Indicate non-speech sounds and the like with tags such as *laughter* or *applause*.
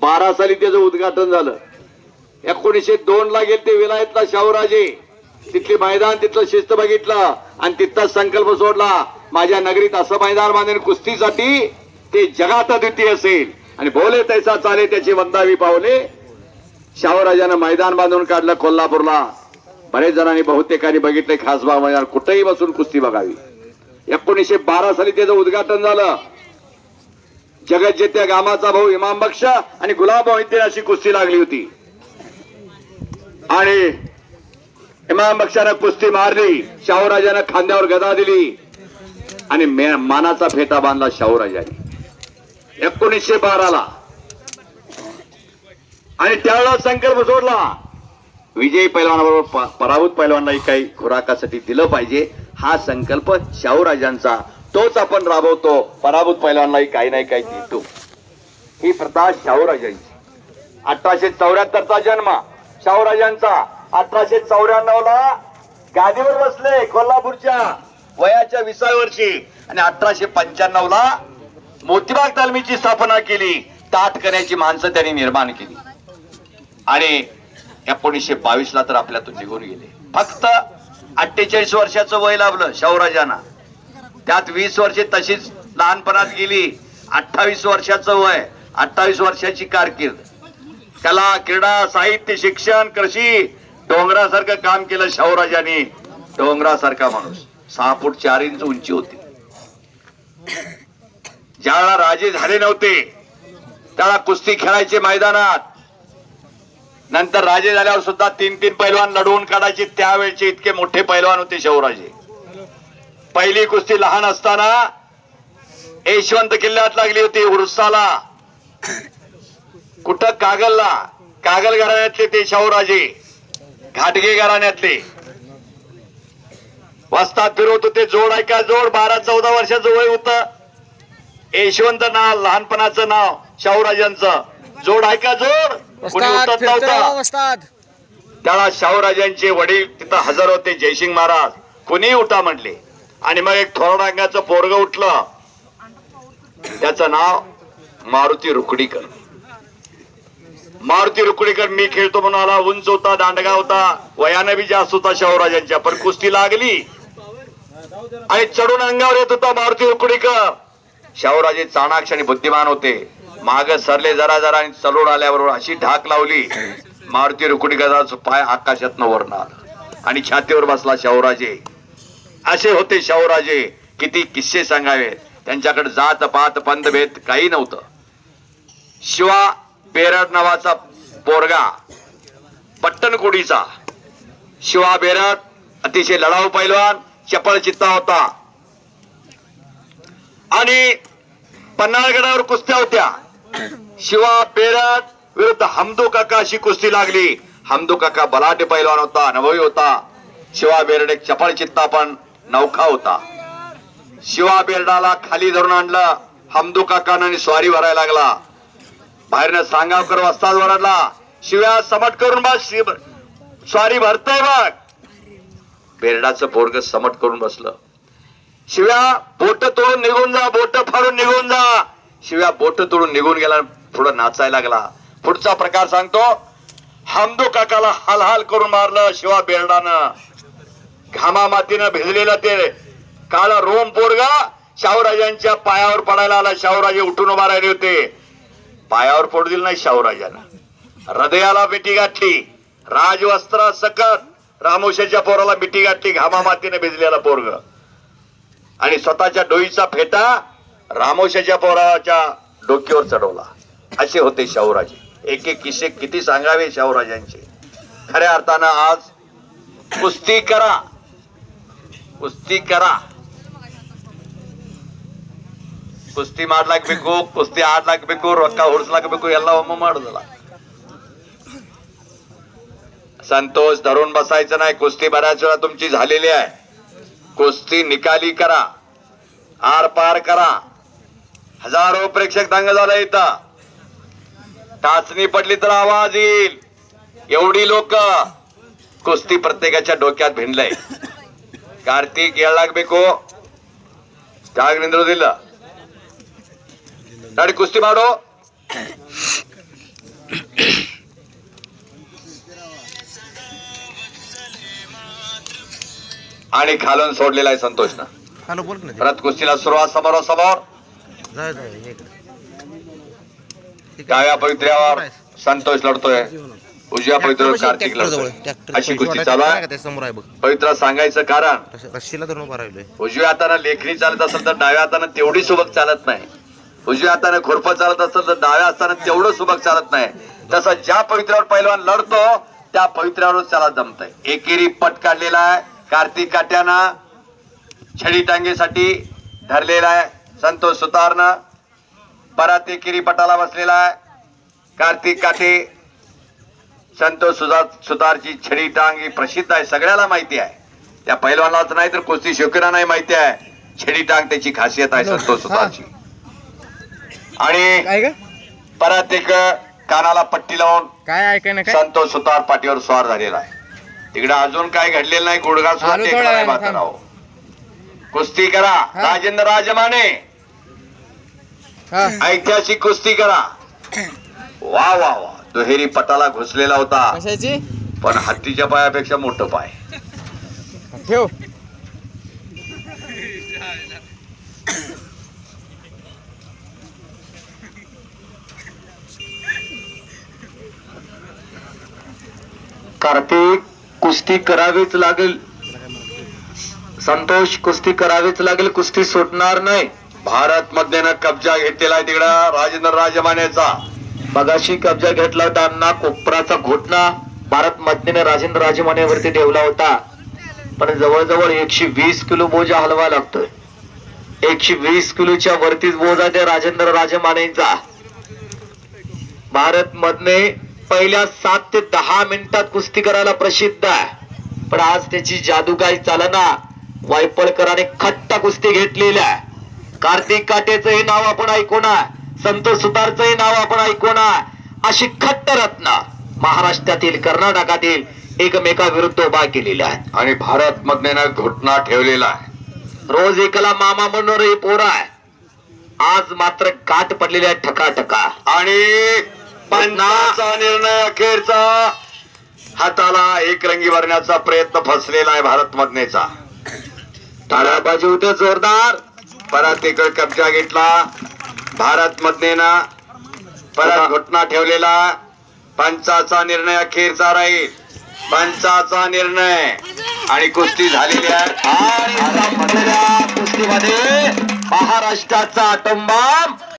बारा साली त्याचं उद्घाटन झालं. एकोणीसशे दोन ला गेले ते विलायतला शाहूराजे. तिथली मैदान तिथलं शिस्त बघितलं आणि तिथलाच संकल्प सोडला. माझ्या नगरीत असं मैदान बांधेन कुस्तीसाठी ते जगात अद्वितीय असेल. आणि बोले तैसा चाले त्याची वंदावी पावले. शाहूराजानं मैदान बांधून काढलं कोल्हापूरला. बरेच जणांनी बहुतेकांनी बघितले खासबाग मैदान कुठेही बसून कुस्ती बघावी. एकोणीसशे बारा साली त्याचं उद्घाटन झालं. जगज्जेत्या गामाचा भाऊ इमाम बक्ष आणि गुलाब मोहिद्दीन अशी कुस्ती लागली होती. आणि इमाम बक्षानं कुस्ती मारली शाहूराजानं खांद्यावर गदा दिली आणि मानाचा फेटा बांधला शाहूराजाने. एकोणीसशे बाराला. आणि त्यावेळेला संकल्प सोडला. विजयी पैलवानाबरोबर पराभूत पैलवानाही काही खुराकासाठी दिलं पाहिजे. हा संकल्प शाहूराजांचा तोच आपण राबवतो. पराभूत पहिल्यांनाही काही नाही काही देतो ही प्रथा शाहूराजांची. अठराशे चौऱ्याहत्तरचा जन्म. शाहूराजांचा अठराशे चौऱ्याण्णव ला गादीवर बसले कोल्हापूरच्या वयाच्या विसाव्या वर्षी. आणि अठराशे पंच्याण्णव ला मोतीबाग तालमीची स्थापना केली. ताट करण्याची माणसं त्यांनी निर्माण केली. आणि एकोणीसशे बावीस ला तर आपल्यातून निघून गेले. फक्त अठ्ठेचाळीस वर्षाचं वय लाभलं शाहूराजांना. त्यात वीस वर्षे तशीच लहानपणात गेली. अठ्ठावीस वर्षाचं वय. अठ्ठावीस वर्षाची कारकीर्द. कला क्रीडा साहित्य शिक्षण कृषी डोंगरासारखं काम केलं शौराजाने डोंगरासारखा माणूस. सहा फूट चार इंच उंची होती. ज्यावेळेला राजे झाले नव्हते त्याला कुस्ती खेळायचे मैदानात. नंतर राजे झाल्यावर सुद्धा तीन तीन पैलवान लढवून काढायचे. त्यावेळचे इतके मोठे पैलवान होते शाहूराजे. पहिली कुस्ती लहान असताना यशवंत किल्ल्यात लागली होती उरसाला कुठं? कागलला. कागल घराण्यातले ते शाहूराजे. घाटगे घराण्यातले. वस्तात फिरवत होते. जोड ऐका जोड. बारा चौदा वर्षाचं वय होत. यशवंत नाव लहानपणाचं नाव शाहूराजांचं. जोड ऐका जोड. कोणी उठत नव्हता. हो, त्याला शाहूराजांचे वडील तिथं हजर होते. जयसिंग महाराज. कुणी उठा म्हटले आणि मग एक थोरडांगाचं पोरग उठलं. त्याचं नाव मारुती रुकडीकर मारुती रुकडीकर मी खेळतो म्हणून आला उंच होता दांडगा होता वयानं बी जास्त होता शाहूराजांच्या पण कुस्ती लागली. आणि चढून अंगावर येत होता मारुती रुकडीकर शाहूराजे चाणाक्ष आणि बुद्धिमान होते. माग सरले जरा जरा आणि चलून आल्याबरोबर अशी ढाक लावली. मारुती रुकडीकराचा पाय आकाशात न आणि छातीवर बसला शाहूराजे. असे होते शाहूराजे. किती किस्से सांगावेत त्यांच्याकडे जात पात पंतभेद काही नव्हतं. शिवा बेरड नावाचा पोरगा पट्टणकोडीचा. शिवा बेरड अतिशय लढाऊ पैलवान चपळ चित्ता होता. आणि पन्हाळगडावर कुस्त्या होत्या. शिवा बेरड विरुद्ध हमदू काका अशी कुस्ती लागली. हमदू काका बलाढ्य पैलवान होता अनुभवी होता. शिवा बेरड एक चपळ चित्ता पण नौखा होता. शिवा बेरडाला खाली धरून आणलं. हमदू काकानं आणि स्वारी भरायला लागला. बाहेरनं सांगावकर वस्ताद वरडला. शिव्या समट करून बस शिव- स्वारी भरतय बघ. बेर्डाचं पोरग समट करून बसलं. शिव्या बोट तोडून निघून जा बोट फाडून निघून जा. शिव्या बोट तोडून निघून गेला पुढं नाचायला लागला. पुढचा प्रकार सांगतो. हमदू काकाला हालहाल करून मारलं शिवा बेर्डानं घामा मातीनं भिजलेला ते. काल रोम पोरगा शाहूराजांच्या पायावर पडायला आला. शाहूराजे उठून उभा राहिले होते. पायावर पडू दिलं नाही शाहूराजांना. हृदयाला मिठी गाठली. राजवस्त्रा सकट. रामोशाच्या पोराला मिठी गाठली. घामा मातीने भिजलेला पोरग. आणि स्वतःच्या डोईचा फेटा रामोशाच्या पोराच्या डोक्यावर चढवला. असे होते शाहूराजे. एक एक किस्से किती सांगावे शाहूराजांचे. खऱ्या अर्थानं आज कुस्ती करा. कुस्ती करा. कुस्ती मारलाक बेकू कुस्ती आड ಕುಸ್ತಿ ಮಾಡ್ಲಾಕ್ಬೇಕು ಕುಸ್ತಿ ಆಡ್ಲಾಕ್ಬೇಕು ರೊಕ್ಕ ಹೊಡ್ಸ್ಲಾಕ್ಬೇಕು ಎಲ್ಲ ಒಮ್ಮೆ ಮಾಡುದಲ್ಲ संतोष धरून बसायचं नाही. कुस्ती बऱ्याच वेळा तुमची झालेली आहे. कुस्ती निकाली करा. आर पार करा. हजारो प्रेक्षक दंग झाला इथं. टाचणी पडली तर आवाज येईल. एवढी लोक कुस्ती प्रत्येकाच्या डोक्यात भिनलंय. ಕಾರ್ತಿಕ್ ಏಳಾಗಬೇಕು ಸ್ಟಾಗ್ ನಿಂದಿರೋದಿಲ್ಲ. ನಡಿ ಕುಸ್ತಿ ಮಾಡು. आणि खालून सोडलेला आहे संतोषनं परत कुस्तीला सुरुवात समोर समोर डाव्या पवित्र्यावर संतोष लढतोय उजव्या पवित्र्यावर ट्रॅक्टर कार्तिक अशी कुस्ती वाटायला चालू आहे. समोर आहे बघ. पवित्र सांगायचं कारण रश- रश्शीला धरून उभा राहिलोय. उजव्या हाताने लेखणी चालत असेल तर डाव्या हाताने तेवढी सुबक चालत नाही. उजव्या हाताने खुरपं चालत असेल तर डाव्या हाताने तेवढं सुबक चालत नाही. तसं ज्या पवित्र्यावर पैलवान लढतो त्या पवित्र्यावरच त्याला जमतंय. एकेरी पट काढलेला आहे. कार्तिक काट्यानं छडी टांगेसाठी धरलेला आहे. संतोष सुतारनं. परत एकेरी पटाला बसलेला आहे. कार्तिक काटे संतोष सुधार सुतारची छडी टांग ही प्रसिद्ध आहे सगळ्याला माहिती आहे. त्या पैलवानाच नाही तर कुस्ती शौकीनांनाही माहिती आहे. छडी टांग त्याची खासियत आहे संतोष सुतारची आणि परत एक कानाला पट्टी लावून काय संतोष सुतार पाठीवर स्वार झालेला आहे. तिकडे अजून काय घडलेलं नाही गुडघा सुद्धा म्हाताराहो. कुस्ती करा. हा. राजेंद्र राजमाने. हा. ऐतिहासिक कुस्ती करा. *coughs* वा वा वा. दुहेरी पटाला घुसलेला होता. कशाची? पण हत्तीच्या पायापेक्षा मोठं पाय. ठेव. कार्तिक कुस्ती करावीच लागेल. संतोष कुस्ती करावीच लागेल. कुस्ती सुटणार नाही. भारत मध्येनं कब्जा घेतलेला आहे तिकडं राजेंद्र राजमानेचा मगाशी कब्जा घेतला होता अण्णा कोपराचा घोटणा भारत मधने राजेंद्र राजमानेवरती ठेवला होता. पण जवळजवळ एकशे वीस किलो बोजा हलवा लागतोय. एकशे वीस किलोच्या वरतीच बोजा त्या राजेंद्र राजमानेचा. भारत मधने पहिल्या सात ते दहा मिनिटात कुस्ती करायला प्रसिद्ध आहे. पण आज त्याची जादू काही चालना. वायपळकराने खट्टा कुस्ती घेतलेल्या आहे. कार्तिक काटेचंही नाव आपण ऐकू ना. संतोष सुतारचंही नाव आपण ऐकू ना. अशी खट्ट रत्न महाराष्ट्रातील कर्नाटकातील एकमेकाविरुद्ध उभा केलेल्या आहेत. आणि भारत मधनेनं घुटना ठेवलेला आहे. रोज एकाला मामा म्हणून ही पोरं आहे. आज मात्र गाठ पडलेल्या ठका ठका आणि पंचाचा निर्णय अखेरचा. हाताला एक रंगी भरण्याचा प्रयत्न फसलेला आहे भारत मधनेचा. टाळ्या बाजू होत्या जोरदार. परत इकडे कब्जा घेतला. भारत मधनेनं परत घटना ठेवलेला पंचाचा निर्णय अखेरचा राहील. पंचाचा निर्णय. आणि कुस्ती झालेली आहे. कुस्तीमध्ये महाराष्ट्राचा अटंबाम